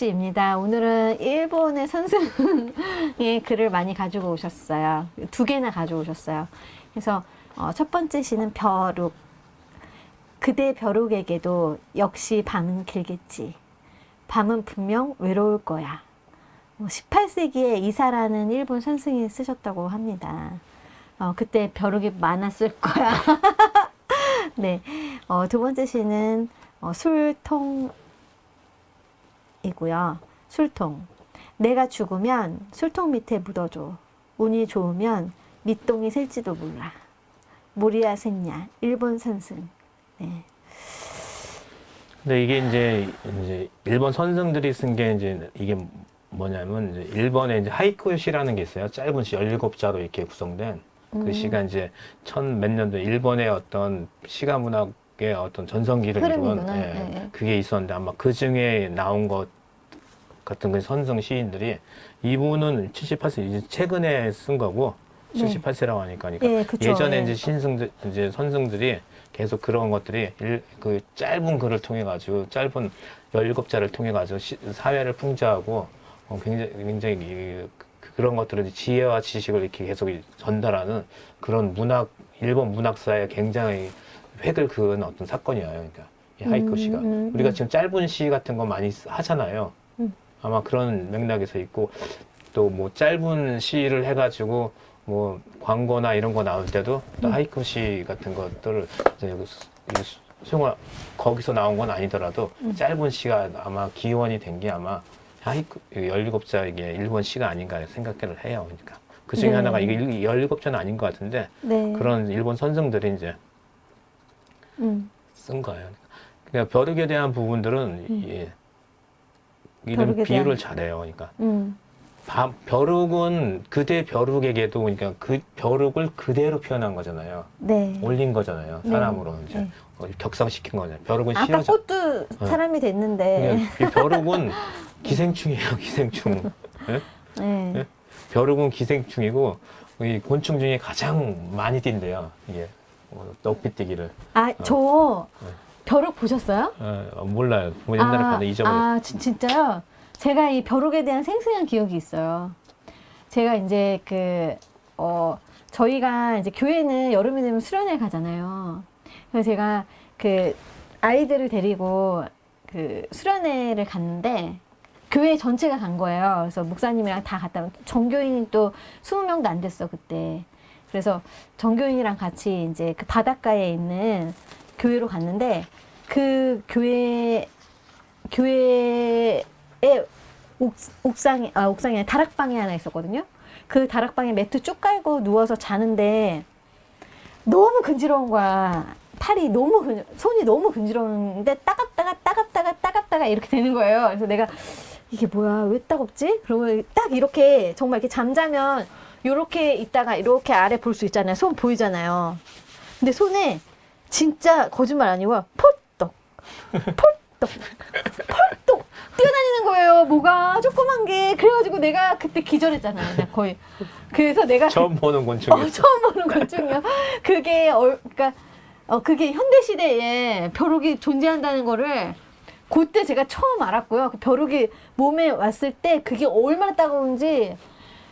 씨입니다. 오늘은 일본의 선생의 글을 많이 가지고 오셨어요. 두 개나 가져오셨어요. 그래서 어, 첫 번째 시는 벼룩. 그대 벼룩에게도 역시 밤은 길겠지. 밤은 분명 외로울 거야. 18세기에 이사라는 일본 선생이 쓰셨다고 합니다. 어, 그때 벼룩이 많았을 거야. 네. 어, 두 번째 시는 어, 술통 이고요. 술통. 내가 죽으면 술통 밑에 묻어줘. 운이 좋으면 밑동이 셀지도 몰라. 모리야 생냐. 일본 선생. 네. 근데 이게 이제 이제 일본 선생들이 쓴 게 이제 이게 뭐냐면 이제 일본에 이제 하이쿠 시라는 게 있어요. 짧은 시 17자로 이렇게 구성된 음. 그 시가 이제 천 몇 년도 일본의 어떤 시가 문학 의 어떤 전성기를 이룬 흐름이구나. 예, 예. 그게 있었는데 아마 그 중에 나온 것 같은 그 선성 시인들이 이분은 78세 이제 최근에 쓴 거고 네. 78세라고 하니까 그러니까 예, 그쵸. 예전에 예. 이제 신승들 이제 선승들이 계속 그런 것들이 일, 그 짧은 글을 통해 가지고 짧은 17자를 통해 가지고 시- 사회를 풍자하고 어, 굉장히 굉장히 이- 그- 그런 것들을 지혜와 지식을 이렇게 계속 이- 전달하는 그런 문학 일본 문학사에 굉장히 획을 그은 어떤 사건이에요. 그러니까 이 하이쿠 음, 시가 음, 우리가 음. 지금 짧은 시 같은 거 많이 쓰- 하잖아요. 음. 아마 그런 맥락에서 있고 또 뭐 짧은 시를 해가지고 뭐 광고나 이런 거 나올 때도 또 음. 하이쿠 시 같은 것들을 이제 여기 수- 이게 수- 수용화 거기서 나온 건 아니더라도 음. 짧은 시가 아마 기원이 된 게 아마 하이쿠 17자 이게 일본 시가 아닌가 생각을 해요. 그러니까 그 중에 네. 하나가 이게 17자는 아닌 것 같은데 네. 그런 일본 선생들이 이제 음. 쓴 거예요. 그러니까 벼룩에 대한 부분들은 음. 예, 이런 비유를 대한- 잘해요. 그러니까 음. 바- 벼룩은 그대 벼룩에게도 그러니까 그 벼룩을 그대로 표현한 거잖아요. 네. 올린 거잖아요. 네. 사람으로 이제 네. 어, 격상시킨 거잖아요. 벼룩은 아까 씌워져. 꽃도 사람이 됐는데. 그러니까 이 벼룩은 기생충이에요. 기생충. 예? 네. 예? 벼룩은 기생충이고 이 곤충 중에 가장 많이 뛴대요. 이게 어, 넉비뛰기를. 아, 저 네. 벼룩 보셨어요? 어, 몰라요. 뭐 옛날에 아, 봤는데 잊어버렸어요. 아, 진- 진짜요? 제가 이 벼룩에 대한 생생한 기억이 있어요. 제가 이제 그, 어, 저희가 이제 교회는 여름이 되면 수련회 가잖아요. 그래서 제가 그 아이들을 데리고 그 수련회를 갔는데 교회 전체가 간 거예요. 그래서 목사님이랑 다 갔다 온- 전교인이 또 20명도 안 됐어, 그때. 그래서 전교인이랑 같이 이제 그 바닷가에 있는 교회로 갔는데 그 교회 교회에 옥, 옥상에 아 옥상이 다락방이 하나 있었거든요. 그 다락방에 매트 쭉 깔고 누워서 자는데 너무 근지러운 거야. 팔이 너무 근, 손이 너무 근지러운데 따갑다가 따갑다가 따갑다가 이렇게 되는 거예요. 그래서 내가 이게 뭐야 왜 따갑지? 그러면 딱 이렇게 정말 이렇게 잠자면 이렇게 있다가 이렇게 아래 볼 수 있잖아요. 손 보이잖아요. 근데 손에 진짜 거짓말 아니고 폴떡 폴떡 폴떡 뛰어다니는 거예요. 뭐가 조그만 게 그래가지고 내가 그때 기절했잖아요. 그냥 거의 그래서 내가 처음 보는 곤충이에요. 어, 처음 보는 곤충이요. 그게 어, 그러니까 어 그게 현대 시대에 벼룩이 존재한다는 거를 그때 제가 처음 알았고요. 그 벼룩이 몸에 왔을 때 그게 얼마나 따가운지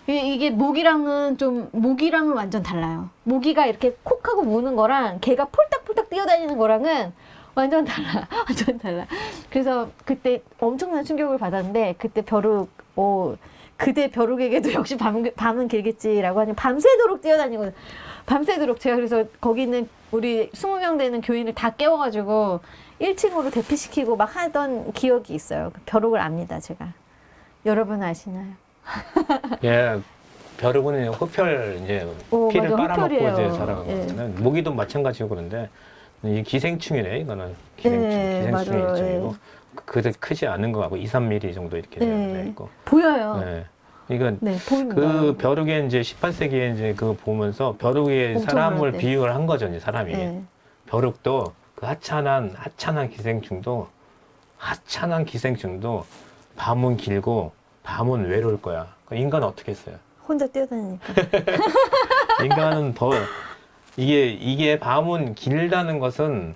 이- 이게 모기랑은 좀 모기랑은 완전 달라요. 모기가 이렇게 콕 하고 무는 거랑 개가 폴딱폴딱 뛰어다니는 거랑은 완전 달라. 완전 달라. 그래서 그때 엄청난 충격을 받았는데 그때 벼룩 오 그대 벼룩에게도 역시 밤, 밤은 길겠지라고 하니 밤새도록 뛰어다니고 밤새도록 제가 그래서 거기 있는 우리 20명 되는 교인을 다 깨워가지고 1층으로 대피시키고 막 하던 기억이 있어요. 그 벼룩을 압니다, 제가. 여러분 아시나요? 예, 벼룩은 흡혈 이제 오, 피를 맞아, 빨아먹고 흡혈이에요. 이제 자라는 예. 거잖아요. 모기도 마찬가지고 그런데 이 기생충이네 이거는 기생충, 네, 기생충의 맞아요. 일종이고 그도 크지 않은 거 같고 2, 3mm 정도 이렇게 네. 되는 있고. 보여요. 네. 이건 네, 보입니다. 그 벼룩에 이제 18세기에 이제 그 보면서 벼룩에 사람을 때. 비유를 한 거죠, 이제 사람이. 네. 벼룩도 그 하찮은 하찮은 기생충도 하찮은 기생충도 밤은 길고 밤은 외로울 거야. 그 인간은 어떻게 했어요? 혼자 뛰어다니니까. 인간은 더 이게 이게 밤은 길다는 것은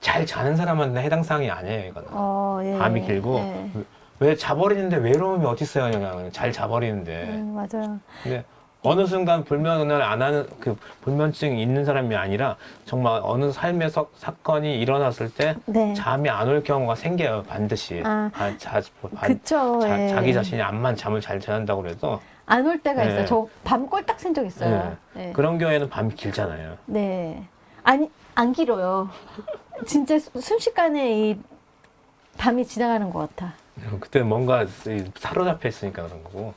잘 자는 사람한테 해당 사항이 아니에요. 이거는 어, 예. 밤이 길고 예. 왜 자버리는데 외로움이 어디 있어요? 그냥 잘 자버리는데. 음, 맞아요. 근데 어느 순간 불면을 안 하는 그 불면증이 있는 사람이 아니라 정말 어느 삶의 서- 사건이 일어났을 때 네. 잠이 안 올 경우가 생겨요 반드시. 아, 아, 자, 반- 그쵸. 자, 예. 자기 자신이 암만 잠을 잘 잔다고 그래도 안 올 때가 네. 있어요. 저 밤 꼴딱 센적 있어요. 네. 그런 경우에는 밤이 길잖아요. 네. 아니, 안 길어요. 진짜 수- 순식간에 이 밤이 지나가는 것 같아. 그때 뭔가 이- 사로잡혀 있으니까 그런 거고.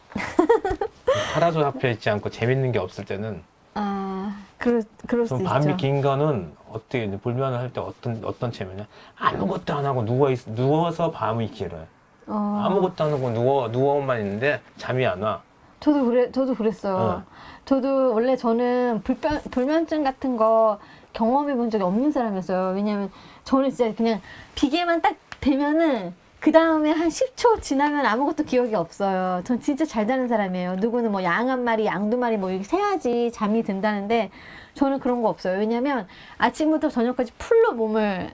사로잡혀 있지 않고 재밌는 게 없을 때는 아, 그럴, 그럴 수좀 있죠. 밤이 긴 거는 어떻게 이제 불면을 할 때 어떤 어떤 채면요 아무것도 안 하고 누워 있, 누워서 밤이 길어요. 어, 아무것도 안 하고 누워 누워만 있는데 잠이 안 와. 저도 그래, 저도 그랬어요. 어. 저도 원래 저는 불면, 불면증 같은 거 경험해 본 적이 없는 사람이었어요. 왜냐면 저는 진짜 그냥 비계만 딱 되면은 그 다음에 한 10초 지나면 아무것도 기억이 없어요. 전 진짜 잘 자는 사람이에요. 누구는 뭐 양 한 마리, 양 두 마리 뭐 이렇게 세야지 잠이 든다는데 저는 그런 거 없어요. 왜냐면 아침부터 저녁까지 풀로 몸을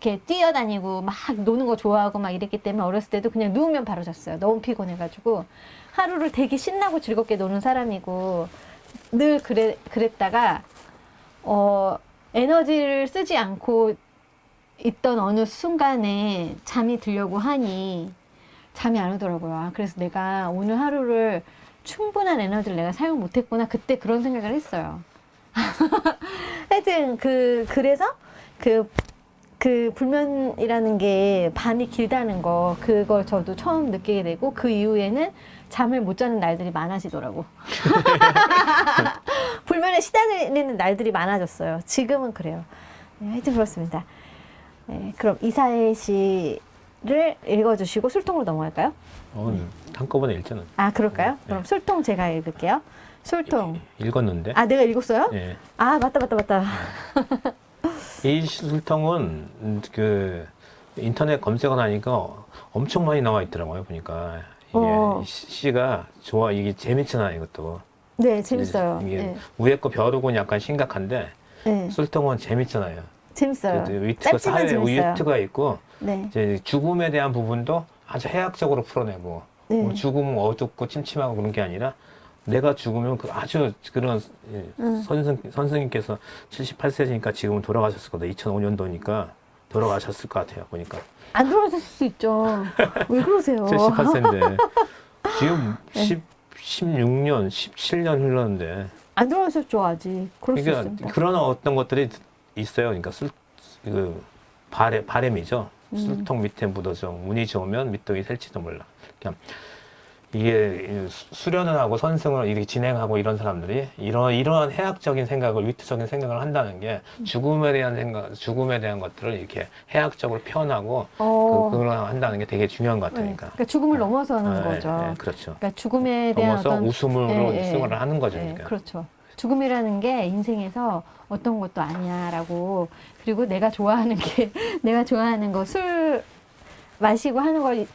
이렇게 뛰어다니고 막 노는 거 좋아하고 막 이랬기 때문에 어렸을 때도 그냥 누우면 바로 잤어요. 너무 피곤해가지고 하루를 되게 신나고 즐겁게 노는 사람이고 늘 그래 그랬다가 어 에너지를 쓰지 않고 있던 어느 순간에 잠이 들려고 하니 잠이 안 오더라고요. 아, 그래서 내가 오늘 하루를 충분한 에너지를 내가 사용 못했구나. 그때 그런 생각을 했어요. 하여튼 그 그래서 그 그 불면이라는 게 밤이 길다는 거 그걸 저도 처음 느끼게 되고 그 이후에는 잠을 못 자는 날들이 많아지더라고. 불면에 시달리는 날들이 많아졌어요. 지금은 그래요. 네, 하여튼 그렇습니다. 네, 그럼 이사혜 씨를 읽어주시고 술통으로 넘어갈까요? 어, 한꺼번에 읽잖아. 아 그럴까요? 네. 그럼 술통 제가 읽을게요. 술통. 읽었는데. 아 내가 읽었어요? 예. 아 맞다 맞다 맞다. 이 술통은 음, 그 인터넷 검색을 하니까 엄청 많이 나와 있더라고요. 보니까 이게 어. 시- 시가 좋아 이게 재밌잖아 이것도. 네 재밌어요. 이게 네, 위에 거 벼룩은 약간 심각한데 네 술통은 재밌잖아요. 재밌어요. 그 위트가 사회. 위트가 있고 네, 이제 죽음에 대한 부분도 아주 해학적으로 풀어내고 네. 우리 죽음은 어둡고 침침하고 그런 게 아니라 내가 죽으면 그 아주 그런 예, 음. 선생 선생님께서 78세니까 지금은 돌아가셨을 거다. 2005년도니까 돌아가셨을 것 같아요. 보니까 안 돌아가실 수 있죠. 왜 그러세요? 78세인데 지금 네. 10, 16년, 17년 흘렀는데 안 돌아가셨죠 아직. 그러니까. 그런 어떤 것들이 있어요. 그러니까 술, 그 바램, 바램이죠. 음. 술통 밑에 묻어져 운이 좋으면 밑동이 셀지도 몰라. 그냥 이게 수- 수련을 하고 선승을 이렇게 진행하고 이런 사람들이 이런 이러한 해학적인 생각을 위트적인 생각을 한다는 게 음. 죽음에 대한 생각, 죽음에 대한 것들을 이렇게 해학적으로 표현하고 어, 그, 그걸 한다는 게 되게 중요한 것 네. 같으니까. 그러니까 죽음을 넘어서 하는 아, 예, 거죠. 예, 그렇죠. 그러니까 죽음에 대한 넘어서 어떤 웃음으로 예, 예. 승을 하는 거죠. 네, 그러니까. 그렇죠. 죽음이라는 게 인생에서 어떤 것도 아니야라고 그리고 내가 좋아하는 게 내가 좋아하는 거 술 마시고 하는 걸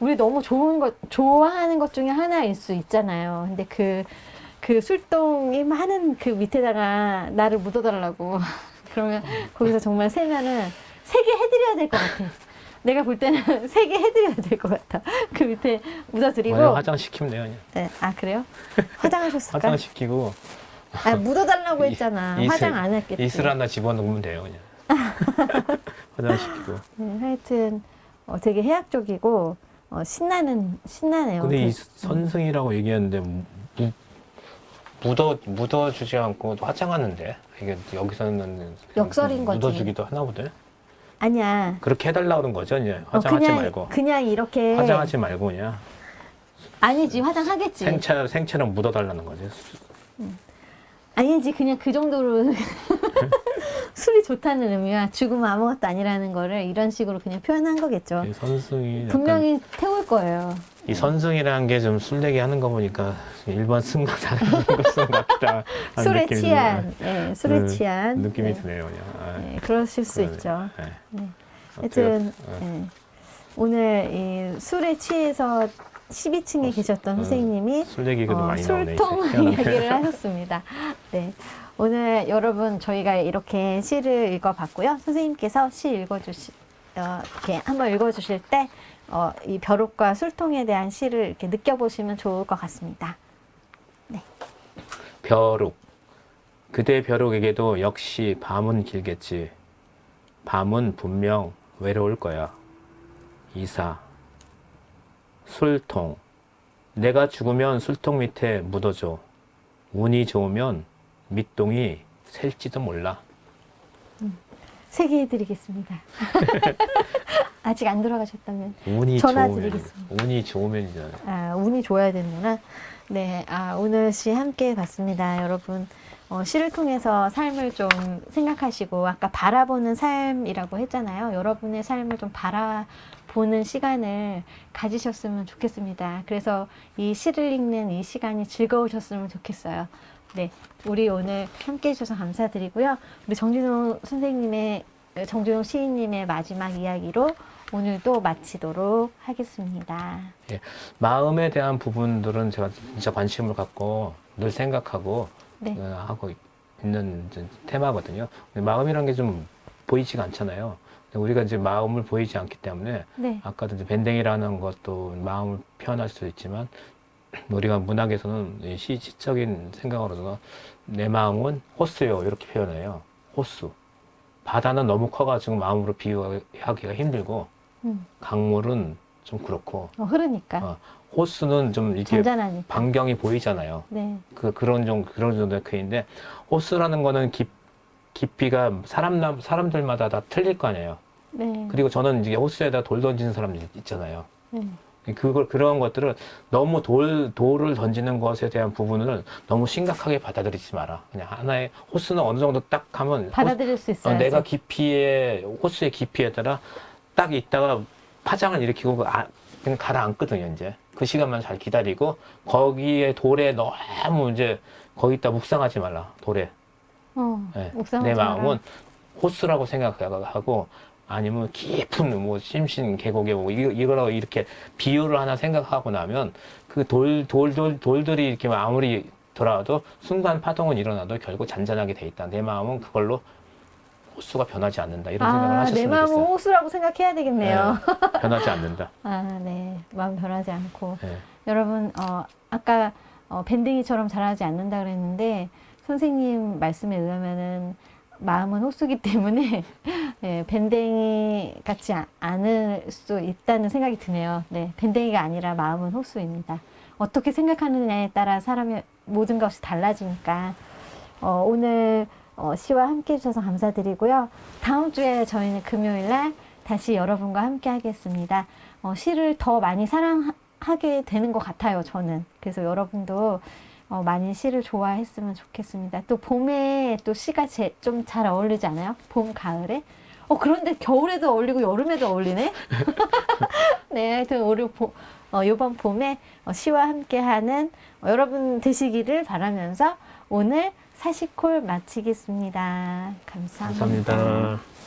우리 너무 좋은 것 좋아하는 것 중에 하나일 수 있잖아요. 근데 그그 술동이 많은 그 밑에다가 나를 묻어달라고 그러면 거기서 정말 세면은 세 개 해드려야 될 것 같아. 내가 볼 때는 세 개 해드려야 될 것 같아. 그 밑에 묻어드리고. 돼요. 그냥. 네, 아 그래요? 화장하셨을까? 화장 시키고 아 묻어달라고 이- 했잖아. 이슬- 화장 안 했겠지. 이슬 하나 집어넣으면 돼요. 그냥. 화장시키고. 네, 하여튼 어, 되게 해학적이고 어, 신나는 신나네요. 근데 이 그- 선승이라고 얘기하는데 무, 묻어 묻어 주지 않고 화장하는데 이게 여기서는 역설인 거지. 묻어주기도 하나 보대. 아니야. 그렇게 해달라 그런 거죠. 이제 어, 화장하지 그냥 말고 그냥 이렇게 화장하지 말고 그냥 아니지 화장하겠지. 생채 생채는 묻어달라는 거지. 아니지 그냥 그 정도로 술이 좋다는 의미와 죽으면 아무것도 아니라는 거를 이런 식으로 그냥 표현한 거겠죠. 이 선승이 약간 분명히 태울 거예요. 이 선승이라는 게 좀 술 얘기 하는 거 보니까 일반 승가 잘하는 것은 같다. 하는 술에 느낌이 취한, 예, 술에 음, 취한 느낌이 네, 드네요. 그냥. 아, 네, 그러실 수 그러네. 있죠. 네. 네. 어때요? 하여튼 네. 예. 오늘 이 술에 취해서 12층에 계셨던 어, 선생님이 술 얘기가 좀 어, 많이 나오네. 술통. 이야기를 하셨습니다. 네. 오늘 여러분 저희가 이렇게 시를 읽어봤고요. 선생님께서 시 읽어주시 어, 이렇게 한번 읽어주실 때 어, 이 벼룩과 술통에 대한 시를 이렇게 느껴보시면 좋을 것 같습니다. 벼룩. 그대 벼룩에게도 역시 밤은 길겠지. 밤은 분명 외로울 거야. 이사. 술통. 내가 죽으면 술통 밑에 묻어줘. 운이 좋으면 밑동이 셀지도 몰라. 세 개 해드리겠습니다. 아직 안 들어가셨다면 운이 전화 좋으면. 드리겠습니다. 운이 좋으면이잖아요. 아, 운이 좋아야 되는구나. 네, 아, 오늘 시 함께 봤습니다. 여러분, 어, 시를 통해서 삶을 좀 생각하시고, 아까 바라보는 삶이라고 했잖아요. 여러분의 삶을 좀 바라 보는 시간을 가지셨으면 좋겠습니다. 그래서 이 시를 읽는 이 시간이 즐거우셨으면 좋겠어요. 네, 우리 오늘 함께 해주셔서 감사드리고요. 우리 정진호 선생님의, 정진호 시인님의 마지막 이야기로 오늘도 마치도록 하겠습니다. 마음에 대한 부분들은 제가 진짜 관심을 갖고 늘 생각하고 네. 어, 하고 있는 테마거든요. 마음이란 게 좀 보이지가 않잖아요. 우리가 이제 마음을 보이지 않기 때문에 네. 아까도 이제 밴댕이라는 것도 마음을 표현할 수 있지만 우리가 문학에서는 시, 시적인 생각으로서 내 마음은 호수요 이렇게 표현해요. 호수. 바다는 너무 커가지고 마음으로 비유하기가 힘들고 음, 강물은 좀 그렇고 어, 흐르니까 어, 호수는 좀 이게 잔잔하니까. 반경이 보이잖아요. 네, 그 그런 정 그런 정도의 크기인데 호수라는 거는 깊 깊이가 사람 사람들마다 다 틀릴 거 아니에요. 네, 그리고 저는 이제 호수에다 돌 던지는 사람들 있잖아요. 네, 그걸 그런 것들을 너무 돌 돌을 던지는 것에 대한 부분을 너무 심각하게 받아들이지 마라. 그냥 하나의 호수는 어느 정도 딱 하면 받아들일 수 호- 어, 있어요. 내가 깊이에 호수의 깊이에 따라 딱 있다가 파장을 일으키고 아, 그냥 가라앉거든요. 이제 그 시간만 잘 기다리고 거기에 돌에 너무 이제 거기다 묵상하지 말라. 돌에 어, 예. 묵상하지 내. 마음은 호수라고 생각하고 아니면 깊은 뭐 심신 계곡에 뭐 이- 이거라고 이렇게 비유를 하나 생각하고 나면 그 돌 돌 돌 돌들이 이렇게 아무리 돌아와도 순간 파동은 일어나도 결국 잔잔하게 돼 있다. 내 마음은 그걸로 호수가 변하지 않는다. 이런 생각을 아, 내 하셨으면 마음은 좋겠어요. 호수라고 생각해야 되겠네요. 네, 변하지 않는다. 아, 네, 마음 변하지 않고 네. 여러분, 어, 아까 어, 밴딩이처럼 자라지 않는다 그랬는데 선생님 말씀에 의하면은 마음은 호수기 때문에 예, 밴댕이 같지 아- 않을 수 있다는 생각이 드네요. 네, 밴댕이가 아니라 마음은 호수입니다. 어떻게 생각하느냐에 따라 사람의 모든 것이 달라지니까 어, 오늘 어, 시와 함께 해주셔서 감사드리고요. 다음 주에 저희는 금요일 날 다시 여러분과 함께 하겠습니다. 어, 시를 더 많이 사랑하게 되는 것 같아요, 저는. 그래서 여러분도 어, 많이 시를 좋아했으면 좋겠습니다. 또 봄에 또 시가 좀 잘 어울리지 않아요? 봄, 가을에? 어, 그런데 겨울에도 어울리고 여름에도 어울리네? 네, 하여튼 우리 보, 어, 이번 봄에 어, 시와 함께 하는 어, 여러분 되시기를 바라면서 오늘 사시콜 마치겠습니다 감사합니다. 감사합니다.